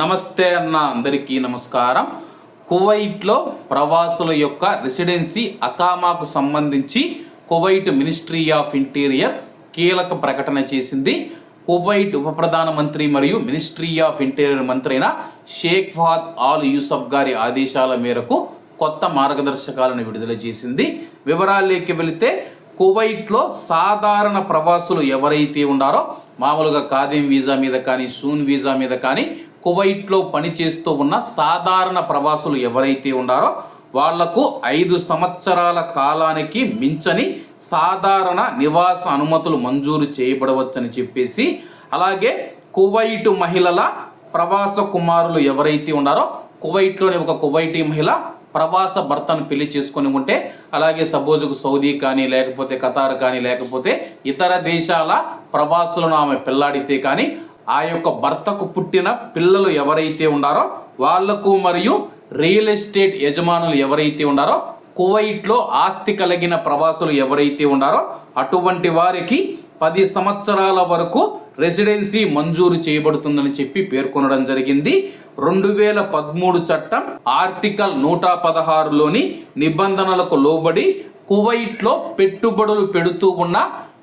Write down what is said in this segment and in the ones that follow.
నమస్తే అన్న అందరికీ నమస్కారం. కువైట్లో ప్రవాసుల యొక్క రెసిడెన్సీ అకామాకు సంబంధించి కువైట్ మినిస్ట్రీ ఆఫ్ ఇంటీరియర్ కీలక ప్రకటన చేసింది. కువైట్ ఉప ప్రధానమంత్రి మరియు మినిస్ట్రీ ఆఫ్ ఇంటీరియర్ మంత్రి అయిన షేక్ ఫహాద్ ఆల్ యూసఫ్ గారి ఆదేశాల మేరకు కొత్త మార్గదర్శకాలను విడుదల చేసింది. వివరాల్లోకి వెళితే కువైట్లో సాధారణ ప్రవాసులు ఎవరైతే ఉన్నారో మామూలుగా కాదిం వీసా మీద కానీ సూన్ వీసా మీద కానీ కువైట్లో పనిచేస్తూ ఉన్న సాధారణ ప్రవాసులు ఎవరైతే ఉన్నారో వాళ్ళకు ఐదు సంవత్సరాల కాలానికి మించని సాధారణ నివాస అనుమతులు మంజూరు చేయబడవచ్చని చెప్పేసి అలాగే కువైట్ మహిళల ప్రవాస కుమారులు ఎవరైతే ఉన్నారో కువైట్లోని ఒక కువైటీ మహిళ ప్రవాస భర్తను పెళ్ళి చేసుకొని ఉంటే అలాగే సపోజుకు సౌదీ కానీ లేకపోతే ఖతార్ కానీ లేకపోతే ఇతర దేశాల ప్రవాసులను ఆమె పెళ్ళాడితే కానీ ఆ యొక్క భర్తకు పుట్టిన పిల్లలు ఎవరైతే ఉన్నారో వాళ్ళకు మరియు రియల్ ఎస్టేట్ యజమానులు ఎవరైతే ఉన్నారో కువైట్లో ఆస్తి కలిగిన ప్రవాసులు ఎవరైతే ఉన్నారో అటువంటి వారికి పది సంవత్సరాల వరకు రెసిడెన్సీ మంజూరు చేయబడుతుందని చెప్పి పేర్కొనడం జరిగింది. రెండు వేల పదమూడు చట్టం ఆర్టికల్ నూట పదహారులోని నిబంధనలకు లోబడి కువైట్లో పెట్టుబడులు పెడుతూ ఉన్న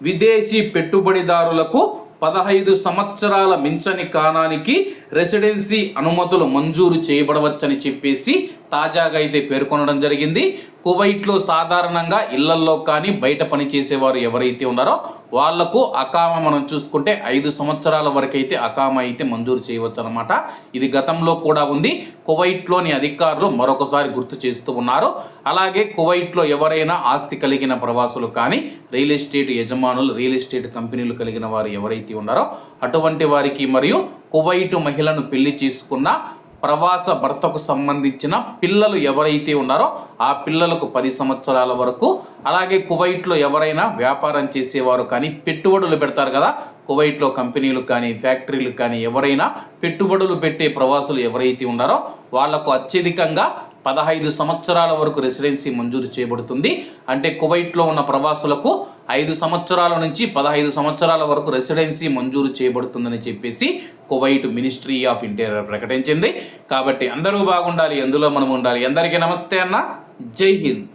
విదేశీ పెట్టుబడిదారులకు పదహైదు సంవత్సరాల మించని కాలానికి రెసిడెన్సీ అనుమతులు మంజూరు చేయబడవచ్చని చెప్పేసి తాజాగా అయితే పేర్కొనడం జరిగింది. కువైట్లో సాధారణంగా ఇళ్ళల్లో కానీ బయట పనిచేసేవారు ఎవరైతే ఉన్నారో వాళ్ళకు అకామ మనం చూసుకుంటే ఐదు సంవత్సరాల వరకు అయితే అకామ అయితే మంజూరు చేయవచ్చు అనమాట ఇది గతంలో కూడా ఉంది. కువైట్లోని అధికారులు మరొకసారి గుర్తు చేస్తూ ఉన్నారు. అలాగే కువైట్లో ఎవరైనా ఆస్తి కలిగిన ప్రవాసులు కానీ రియల్ ఎస్టేట్ యజమానులు రియల్ ఎస్టేట్ కంపెనీలు కలిగిన వారు ఎవరైతే ఉన్నారో అటువంటి వారికి మరియు కువైటు మహిళను పెళ్ళి చేసుకున్న ప్రవాస భర్తకు సంబంధించిన పిల్లలు ఎవరైతే ఉన్నారో ఆ పిల్లలకు పది సంవత్సరాల వరకు అలాగే కువైట్లో ఎవరైనా వ్యాపారం చేసేవారు కానీ పెట్టుబడులు పెడతారు కదా కువైట్లో కంపెనీలు కానీ ఫ్యాక్టరీలు కానీ ఎవరైనా పెట్టుబడులు పెట్టే ప్రవాసులు ఎవరైతే ఉన్నారో వాళ్ళకు అత్యధికంగా పదహైదు సంవత్సరాల వరకు రెసిడెన్సీ మంజూరు చేయబడుతుంది. అంటే కువైట్లో ఉన్న ప్రవాసులకు ఐదు సంవత్సరాల నుంచి పదహైదు సంవత్సరాల వరకు రెసిడెన్సీ మంజూరు చేయబడుతుందని చెప్పేసి కువైట్ మినిస్ట్రీ ఆఫ్ ఇంటీరియర్ ప్రకటించింది. కాబట్టి అందరూ బాగుండాలి ఎందులో మనం ఉండాలి. అందరికీ నమస్తే అన్న. జై హింద్.